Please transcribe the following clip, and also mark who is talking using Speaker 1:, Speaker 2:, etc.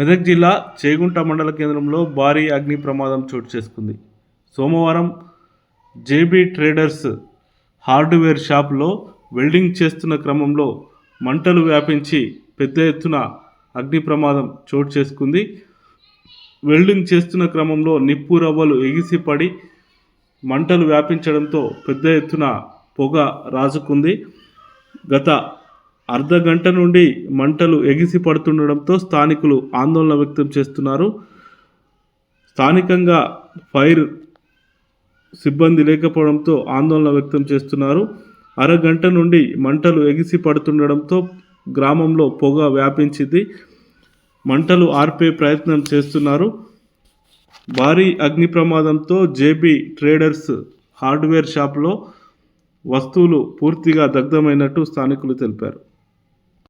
Speaker 1: మెదక్ జిల్లా చేగుంట మండల కేంద్రంలో భారీ అగ్ని ప్రమాదం చోటు చేసుకుంది. సోమవారం జేబీ ట్రేడర్స్ హార్డ్వేర్ షాప్లో వెల్డింగ్ చేస్తున్న క్రమంలో మంటలు వ్యాపించి పెద్ద ఎత్తున అగ్ని ప్రమాదం చోటు చేసుకుంది. వెల్డింగ్ చేస్తున్న క్రమంలో నిప్పు రవ్వలు ఎగిసిపడి మంటలు వ్యాపించడంతో పెద్ద ఎత్తున పొగ రాజుకుంది. గత అర్ధ గంట నుండి మంటలు ఎగిసి పడుతుండడంతో స్థానికులు ఆందోళన వ్యక్తం చేస్తున్నారు. స్థానికంగా ఫైర్ సిబ్బంది లేకపోవడంతో ఆందోళన వ్యక్తం చేస్తున్నారు. అరగంట నుండి మంటలు ఎగిసి పడుతుండడంతో గ్రామంలో పొగ వ్యాపించింది. మంటలు ఆర్పే ప్రయత్నం చేస్తున్నారు. భారీ అగ్ని ప్రమాదంతో జేబీ ట్రేడర్స్ హార్డ్వేర్ షాప్లో వస్తువులు పూర్తిగా దగ్ధమైనట్టు స్థానికులు తెలిపారు.